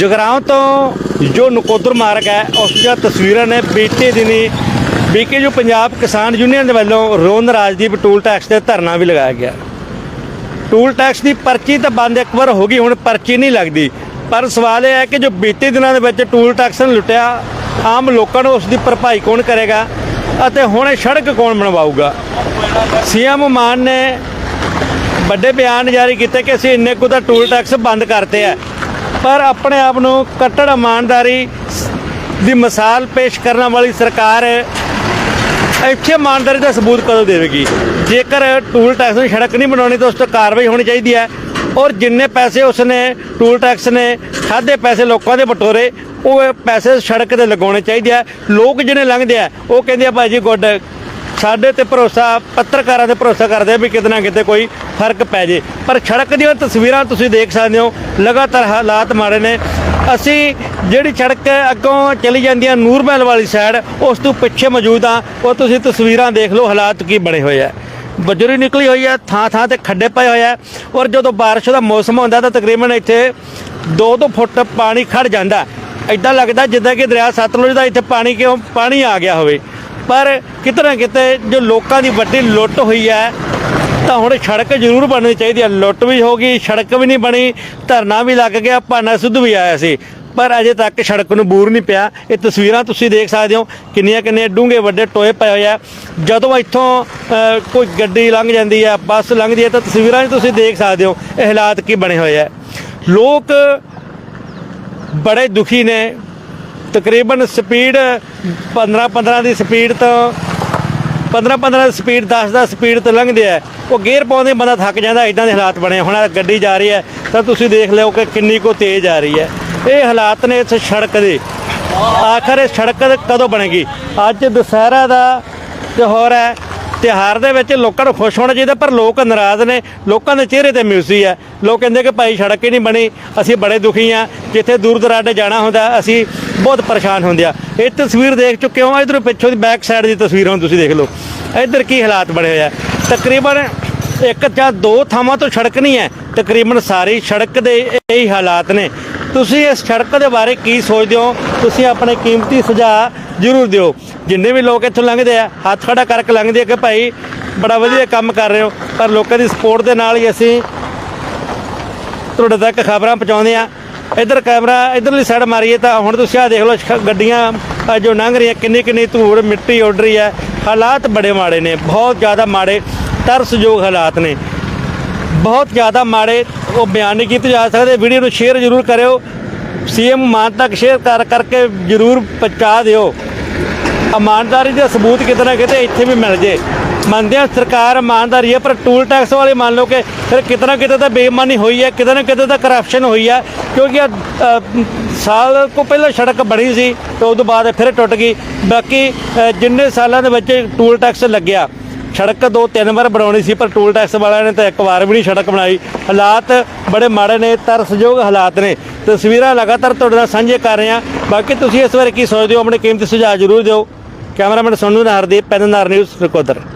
ਜਗਰਾਉਂ ਤੋਂ ਜੋ ਨਕੋਦਰ ਮਾਰਗ ਹੈ, ਉਸ ਦੀਆਂ ਤਸਵੀਰਾਂ ਨੇ ਬੀਤੇ ਦਿਨੀ ਬੀਕੇ ਜੋ ਪੰਜਾਬ ਕਿਸਾਨ ਯੂਨੀਅਨ ਦੇ ਵੱਲੋਂ ਰੋਨ ਰਾਜਦੀਪ ਟੂਲ ਟੈਕਸ ਤੇ ਧਰਨਾ ਵੀ ਲਗਾਇਆ ਗਿਆ। ਟੂਲ ਟੈਕਸ ਦੀ ਪਰਚੀ ਤਾਂ ਬੰਦ ਇੱਕ ਵਾਰ ਹੋ ਗਈ, ਹੁਣ ਪਰਚੀ ਨਹੀਂ ਲੱਗਦੀ। ਪਰ ਸਵਾਲ ਇਹ ਹੈ ਕਿ ਜੋ ਬੀਤੇ ਦਿਨਾਂ ਦੇ ਵਿੱਚ ਟੂਲ ਟੈਕਸ ਨੇ ਲੁੱਟਿਆ, ਆਮ ਲੋਕਾਂ ਨੂੰ ਉਸ ਦੀ ਭਰਪਾਈ ਕੌਣ ਕਰੇਗਾ ਅਤੇ ਹੁਣ ਇਹ ਸੜਕ ਕੌਣ ਬਣਵਾਊਗਾ? ਸੀਐਮ ਮਾਨ ਨੇ ਵੱਡੇ ਬਿਆਨ ਜਾਰੀ ਕੀਤੇ ਕਿ ਅਸੀਂ ਇੰਨੇ ਕੁ ਦਾ ਟੂਲ ਟੈਕਸ ਬੰਦ ਕਰਤੇ ਆ। ਪਰ ਆਪਣੇ ਆਪ ਨੂੰ ਕੱਟੜ ਇਮਾਨਦਾਰੀ ਦੀ ਮਿਸਾਲ ਪੇਸ਼ ਕਰਨ ਵਾਲੀ ਸਰਕਾਰ ਇੱਥੇ ਇਮਾਨਦਾਰੀ ਦਾ ਸਬੂਤ ਕਦੋਂ ਦੇਵੇਗੀ? ਜੇਕਰ ਟੂਲ ਟੈਕਸ ਨੂੰ ਸੜਕ ਨਹੀਂ ਬਣਾਉਣੀ ਤਾਂ ਉਸ ਤੇ ਕਾਰਵਾਈ ਹੋਣੀ ਚਾਹੀਦੀ ਹੈ। ਔਰ ਜਿੰਨੇ ਪੈਸੇ ਉਸਨੇ ਟੂਲ ਟੈਕਸ ਨੇ ਖਾਦੇ ਪੈਸੇ ਲੋਕਾਂ ਦੇ ਬਟੋਰੇ, ਉਹ ਪੈਸੇ ਸੜਕ ਤੇ ਲਗਾਉਣੇ ਚਾਹੀਦੇ ਆ। ਲੋਕ ਜਿਹੜੇ ਲੰਘਦੇ ਆ, ਉਹ ਕਹਿੰਦੇ ਆ, ਭਾਈ ਜੀ, ਗੁੱਡ ਸਾਡੇ ਤੇ ਭਰੋਸਾ, ਪੱਤਰਕਾਰਾਂ ਤੇ ਭਰੋਸਾ ਕਰਦੇ ਆ ਵੀ ਕਿਤੇ ਨਾ ਕਿਤੇ ਕੋਈ ਫ਼ਰਕ ਪੈ ਜੇ। ਪਰ ਸੜਕ ਦੀਆਂ ਤਸਵੀਰਾਂ ਤੁਸੀਂ ਦੇਖ ਸਕਦੇ ਹੋ, ਲਗਾਤਾਰ ਹਾਲਾਤ ਮਾੜੇ ਨੇ। ਅਸੀਂ ਜਿਹੜੀ ਸੜਕ ਅੱਗੋਂ ਚਲੀ ਜਾਂਦੀ ਹੈ ਨੂਰਮਹਿਲ ਵਾਲੀ ਸਾਈਡ ਉਸ ਤੋਂ ਪਿੱਛੇ ਮੌਜੂਦ ਆ। ਉਹ ਤੁਸੀਂ ਤਸਵੀਰਾਂ ਦੇਖ ਲਓ, ਹਾਲਾਤ ਕੀ ਬਣੇ ਹੋਏ ਆ। ਬਜਰੀ ਨਿਕਲੀ ਹੋਈ ਹੈ ਥਾਂ ਥਾਂ ਤੇ ਖੱਡੇ ਪਏ ਹੋਏ ਆ। ਔਰ ਜਦੋਂ ਬਾਰਿਸ਼ ਦਾ ਮੌਸਮ ਹੁੰਦਾ ਤਾਂ ਤਕਰੀਬਨ ਇੱਥੇ 2-2 ਫੁੱਟ ਪਾਣੀ ਖੜ ਜਾਂਦਾ। ਐਦਾਂ ਲੱਗਦਾ ਜਿੱਦਾਂ ਕਿ ਦਰਿਆ ਸਤਲੁਜ ਦਾ ਇੱਥੇ ਪਾਣੀ ਕਿਉਂ, ਪਾਣੀ ਆ ਗਿਆ ਹੋਵੇ। ਪਰ ਕਿਤੇ ਨਾ ਕਿਤੇ ਜੋ ਲੋਕਾਂ ਦੀ ਵੱਡੀ ਲੁੱਟ ਹੋਈ ਹੈ, ਤਾਂ ਹੁਣ ਸੜਕ ਜ਼ਰੂਰ ਬਣਨੀ ਚਾਹੀਦੀ ਹੈ। ਲੁੱਟ ਵੀ ਹੋ ਗਈ, ਸੜਕ ਵੀ ਨਹੀਂ ਬਣੀ, ਧਰਨਾ ਵੀ ਲੱਗ ਗਿਆ, ਭਾਨਾ ਸਿੱਧੂ ਵੀ ਆਇਆ ਸੀ। ਪਰ ਅਜੇ ਤੱਕ ਸੜਕ ਨੂੰ ਬੂਰ ਨਹੀਂ ਪਿਆ। ਇਹ ਤਸਵੀਰਾਂ ਤੁਸੀਂ ਦੇਖ ਸਕਦੇ ਹੋ, ਕਿੰਨੀਆਂ ਕਿੰਨੇ ਡੂੰਘੇ ਵੱਡੇ ਟੋਏ ਪਏ ਹੋਏ ਆ। ਜਦੋਂ ਇੱਥੋਂ ਕੋਈ ਗੱਡੀ ਲੰਘ ਜਾਂਦੀ ਹੈ, ਬੱਸ ਲੰਘਦੀ ਹੈ, ਤਾਂ ਤਸਵੀਰਾਂ 'ਚ ਤੁਸੀਂ ਦੇਖ ਸਕਦੇ ਹੋ, ਇਹ ਹਾਲਾਤ ਕੀ ਬਣੇ ਹੋਏ ਆ। ਲੋਕ ਬੜੇ ਦੁਖੀ ਨੇ ਤਕਰੀਬਨ ਸਪੀਡ 15 15 ਦੀ ਸਪੀਡ ਤੋਂ 15 15 ਦੀ ਸਪੀਡ 10 ਦਾ ਸਪੀਡ ਤੋਂ ਲੰਘਦੇ ਆ। ਉਹ ਗੇਅਰ ਪਾਉਂਦੇ ਬੰਦਾ ਥੱਕ ਜਾਂਦਾ ਇਦਾਂ ਦੇ ਹਾਲਾਤ ਬਣੇ ਹੁਣ ਗੱਡੀ ਜਾ ਰਹੀ ਹੈ, ਤਾਂ ਤੁਸੀਂ ਦੇਖ ਲਿਓ ਕਿ ਕਿੰਨੀ ਕੋ ਤੇਜ਼ ਆ ਰਹੀ ਹੈ। ਇਹ ਹਾਲਾਤ ਨੇ ਇਸ ਸੜਕ ਦੇ। ਆਖਰ ਇਹ ਸੜਕ ਕਦੋਂ ਬਣੇਗੀ? ਅੱਜ ਦੁਸਹਿਰਾ ਦਾ ਤਿਉਹਾਰ ਹੈ। ਤਿਉਹਾਰ ਦੇ ਵਿੱਚ ਲੋਕਾਂ ਨੂੰ ਖੁਸ਼ ਹੋਣਾ ਚਾਹੀਦਾ, ਪਰ ਲੋਕ ਨਾਰਾਜ਼ ਨੇ। ਲੋਕਾਂ ਦੇ ਚਿਹਰੇ ਤੇ ਮਿਊਸੀ ਹੈ। ਲੋਕ ਕਹਿੰਦੇ ਕਿ ਭਾਈ ਸੜਕ ਹੀ ਨਹੀਂ ਬਣੀ, ਅਸੀਂ ਬੜੇ ਦੁਖੀ ਆ ਜਿੱਥੇ ਦੂਰ ਦਰਾਡੇ ਜਾਣਾ ਹੁੰਦਾ, ਅਸੀਂ ਬਹੁਤ ਪਰੇਸ਼ਾਨ ਹੁੰਦੇ ਆ ਇਹ ਤਸਵੀਰ ਦੇਖ ਚੁੱਕੇ ਹੋ, ਇਧਰ ਪਿੱਛੋਂ ਦੀ ਬੈਕ ਸਾਈਡ ਦੀ ਤਸਵੀਰ ਹੁਣ ਤੁਸੀਂ ਦੇਖ ਲਓ। ਇੱਧਰ ਕੀ ਹਾਲਾਤ ਬਣੇ ਹੋਏ ਆ। ਤਕਰੀਬਨ ਇੱਕ ਜਾਂ ਦੋ ਥਾਵਾਂ ਤੋਂ ਸੜਕ ਨਹੀਂ ਹੈ। ਤਕਰੀਬਨ ਸਾਰੀ ਸੜਕ ਦੇ ਇਹੀ ਹਾਲਾਤ ਨੇ। ਤੁਸੀਂ ਇਸ ਸੜਕ ਦੇ ਬਾਰੇ ਕੀ ਸੋਚਦੇ ਹੋ? ਤੁਸੀਂ ਆਪਣੇ ਕੀਮਤੀ ਸੁਝਾਅ ਜ਼ਰੂਰ ਦਿਓ। ਜਿੰਨੇ ਵੀ ਲੋਕ ਇੱਥੋਂ ਲੰਘਦੇ ਆ, ਹੱਥ ਖੜਾ ਕਰਕੇ ਲੰਘਦੇ ਆ ਕਿ ਭਾਈ ਬੜਾ ਵਧੀਆ ਕੰਮ ਕਰ ਰਹੇ ਹੋ। ਪਰ ਲੋਕਾਂ ਦੀ ਸਪੋਰਟ ਦੇ ਨਾਲ ਹੀ ਅਸੀਂ ਤੁਹਾਡੇ ਤੱਕ ਖਬਰਾਂ ਪਹੁੰਚਾਉਂਦੇ ਆ। ਇਧਰ ਕੈਮਰਾ ਇਧਰਲੀ ਸਾਈਡ ਮਾਰੀਏ ਤਾਂ ਹੁਣ ਤੁਸੀਂ ਆ ਦੇਖ ਲਓ ਗੱਡੀਆਂ ਜੋ ਲੰਘ ਰਹੀਆਂ ਕਿੰਨੀ ਕਿੰਨੀ ਧੂੜ ਮਿੱਟੀ ਉੱਡ ਰਹੀ ਹੈ। ਹਾਲਾਤ ਬੜੇ ਮਾੜੇ ਨੇ, ਬਹੁਤ ਜ਼ਿਆਦਾ ਮਾੜੇ, ਤਰਸਯੋਗ ਹਾਲਾਤ ਨੇ। ਬਹੁਤ ਜ਼ਿਆਦਾ ਮਾੜੇ ਉਹ ਬਿਆਨ ਨਹੀਂ ਕੀਤੇ ਜਾ ਸਕਦੇ। ਵੀਡੀਓ ਨੂੰ ਸ਼ੇਅਰ ਜ਼ਰੂਰ ਕਰਿਓ। ਸੀਐਮ ਮਾਨ ਤੱਕ ਸ਼ੇਅਰ ਕਰ ਕਰਕੇ ਜ਼ਰੂਰ ਪਹੁੰਚਾ ਦਿਓ। ਇਮਾਨਦਾਰੀ ਦਾ ਸਬੂਤ ਕਿਤੇ ਨਾ ਕਿਤੇ ਇੱਥੇ ਵੀ ਮਿਲ ਜੇ। ਮੰਨਦੇ ਹਾਂ ਸਰਕਾਰ ਇਮਾਨਦਾਰੀ ਹੈ, ਪਰ ਟੂਲ ਟੈਕਸ ਵਾਲੇ ਮੰਨ ਲਓ ਕਿ ਫਿਰ ਕਿਤੇ ਨਾ ਕਿਤੇ ਤਾਂ ਬੇਈਮਾਨੀ ਹੋਈ ਹੈ, ਕਿਤੇ ਨਾ ਕਿਤੇ ਤਾਂ ਕਰਪਸ਼ਨ ਹੋਈ ਹੈ, ਕਿਉਂਕਿ ਸਾਲ ਤੋਂ ਪਹਿਲਾਂ ਸੜਕ ਬਣੀ ਸੀ ਤੇ ਉਸ ਤੋਂ ਬਾਅਦ ਫਿਰ ਟੁੱਟ ਗਈ। ਬਾਕੀ ਜਿੰਨੇ ਸਾਲਾਂ ਦੇ ਵਿੱਚ ਟੂਲ ਟੈਕਸ ਲੱਗਿਆ ਸੜਕ ਦੋ ਤਿੰਨ ਵਾਰ ਬਣਾਉਣੀ ਸੀ, ਪਰ ਟੂਲ ਟੈਕਸ ਵਾਲਿਆਂ ਨੇ ਤਾਂ ਇੱਕ ਵਾਰ ਵੀ ਨਹੀਂ ਸੜਕ ਬਣਾਈ। ਹਾਲਾਤ ਬੜੇ ਮਾੜੇ ਨੇ, ਤਰਸਯੋਗ ਹਾਲਾਤ ਨੇ। ਤਸਵੀਰਾਂ ਲਗਾਤਾਰ ਤੁਹਾਡੇ ਨਾਲ ਸਾਂਝੇ ਕਰ ਰਹੇ ਹਾਂ। ਬਾਕੀ ਤੁਸੀਂ ਇਸ ਬਾਰੇ ਕੀ ਸੋਚਦੇ ਹੋ, ਆਪਣੇ ਕੀਮਤੀ ਸੁਝਾਅ ਜ਼ਰੂਰ ਦਿਓ। ਕੈਮਰਾਮੈਨ ਸੋਨੂ ਨਾਰਦੀਪ ਪੈਨਨਾਰ ਨਿਊਜ਼ ਰਿਕਾਰਡਰ